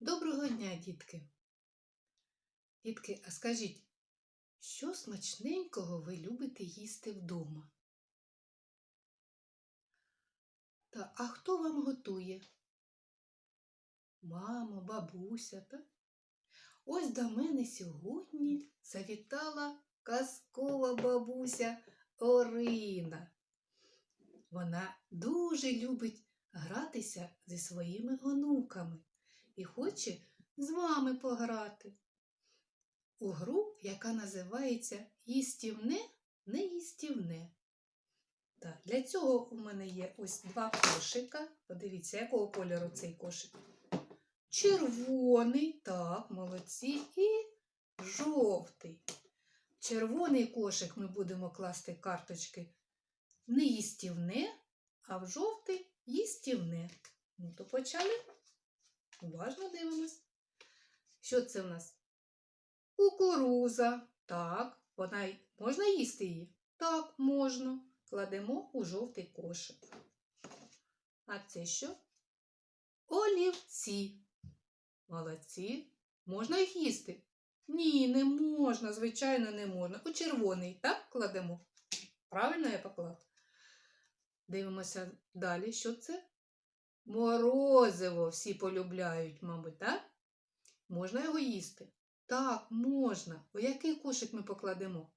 Доброго дня, дітки. Дітки, а скажіть, що смачненького ви любите їсти вдома? Та, а хто вам готує? Мамо, бабуся, так? Ось до мене сьогодні завітала казкова бабуся Орина. Вона дуже любить гратися зі своїми онуками і хоче з вами пограти у гру, яка називається Їстівне, неїстівне. Так, для цього у мене є ось два кошика. Подивіться, якого кольору цей кошик? Червоний, так, молодці, і жовтий. В червоний кошик ми будемо класти карточки неїстівне, а в жовтий їстівне. Ну, то почали. Уважно дивимось. Що це в нас? Кукуруза. Так, вона можна їсти її? Так, можна. Кладемо у жовтий кошик. А це що? Олівці. Молодці. Можна їх їсти? Ні, не можна, звичайно, не можна. У червоний, так, кладемо? Правильно я поклав? Дивимося далі, що це? Морозиво всі полюбляють, мабуть, так? Можна його їсти? Так, можна. У який кошик ми покладемо?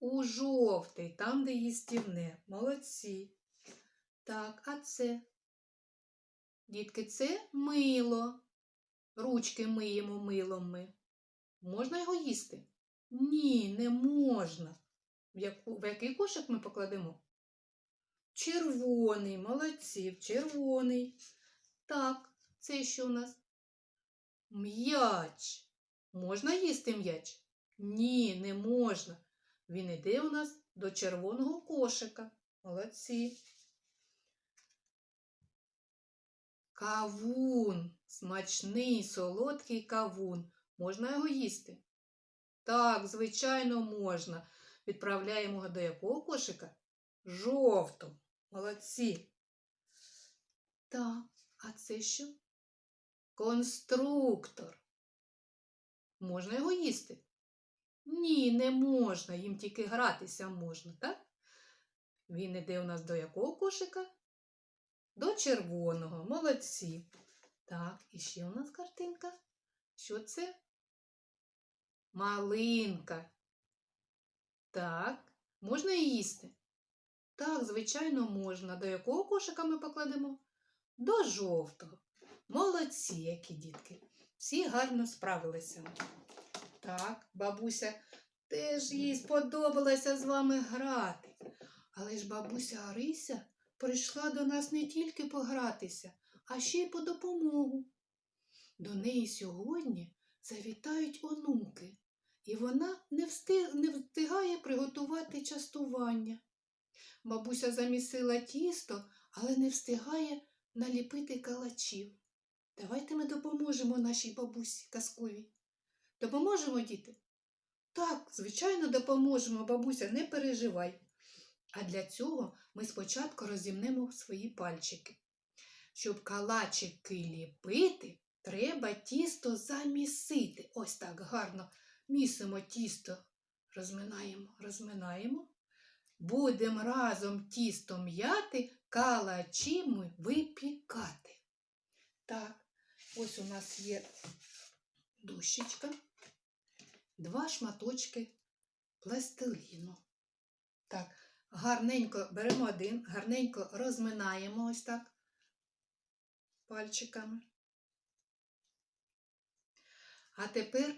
У жовтий, там, де їстівне. Молодці. Так, а це? Дітки, це мило. Ручки миємо милом ми. Можна його їсти? Ні, не можна. В, який кошик ми покладемо? Червоний, молодці, червоний. Так, це що у нас? М'яч. Можна їсти м'яч? Ні, не можна. Він іде у нас до червоного кошика. Молодці. Кавун. Смачний, солодкий кавун. Можна його їсти? Так, звичайно, можна. Відправляємо його до якого кошика? Жовтого. Молодці. Так, а це що? Конструктор. Можна його їсти? Ні, не можна. Їм тільки гратися можна, так? Він іде у нас до якого кошика? До червоного. Молодці. Так, і ще у нас картинка. Що це? Малинка. Так, можна її їсти? Так, звичайно, можна. До якого кошика ми покладемо? До жовтого. Молодці, які дітки. Всі гарно справилися. Так, бабуся теж їй сподобалося з вами грати. Але ж бабуся Арися прийшла до нас не тільки погратися, а ще й по допомогу. До неї сьогодні завітають онуки, і вона не, не встигає приготувати частування. Бабуся замісила тісто, але не встигає наліпити калачів. Давайте ми допоможемо нашій бабусі казковій. Допоможемо, діти? Так, звичайно, допоможемо, бабуся, не переживай. А для цього ми спочатку розімнемо свої пальчики. Щоб калачики ліпити, треба тісто замісити. Ось так гарно місимо тісто, розминаємо, розминаємо. Будемо разом тісто м'яти, калачі ми випікати. Так, ось у нас є дощечка, два шматочки пластиліну. Так, гарненько беремо один, гарненько розминаємо ось так пальчиками. А тепер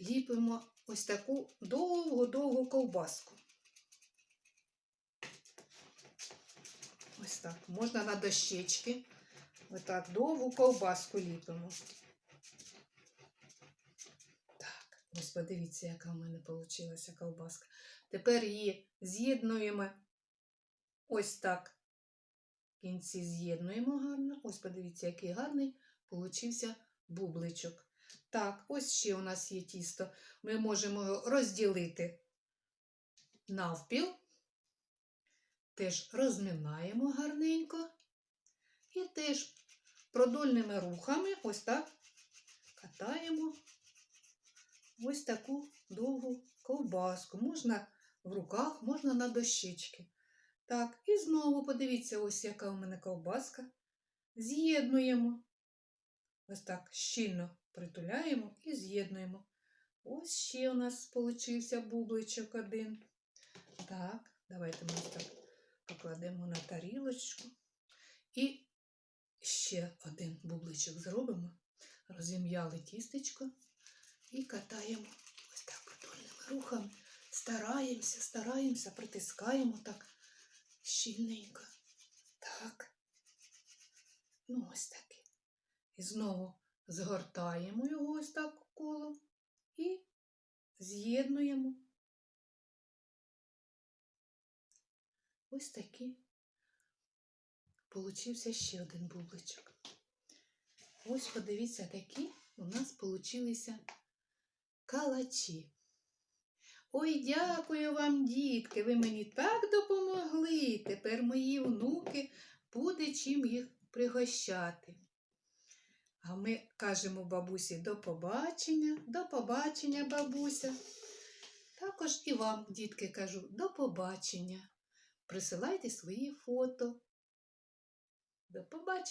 ліпимо ось таку довгу-довгу ковбаску. Ось так. Можна на дощечки. Ось так довгу ковбаску ліпимо. Так, ось подивіться, яка в мене вийшла ковбаска. Тепер її з'єднуємо ось так. Кінці з'єднуємо гарно. Ось подивіться, який гарний получився бубличок. Так, ось ще у нас є тісто. Ми можемо його розділити навпіл. Теж розминаємо гарненько і теж продольними рухами ось так катаємо ось таку довгу ковбаску. Можна в руках, можна на дощечки. Так, і знову подивіться, ось яка у мене ковбаска. З'єднуємо. Ось так щільно притуляємо і з'єднуємо. Ось ще у нас получився бубличок один. Так, давайте ми ось так покладемо на тарілочку. І ще один бубличок зробимо. Розім'яли тістечко і катаємо ось так продольними рухами. Стараємося, стараємося, притискаємо так щільненько. Так. Ну, ось таке. І знову згортаємо його ось так колом і з'єднуємо. Ось такий. Получився ще один бубличок. Ось подивіться, такі у нас получилися калачі. Ой, дякую вам, дітки, ви мені так допомогли. Тепер мої внуки буде чим їх пригощати. А ми кажемо бабусі до побачення, до побачення, бабуся. Також і вам, дітки, кажу, до побачення. Присилайте свої фото. До побачення.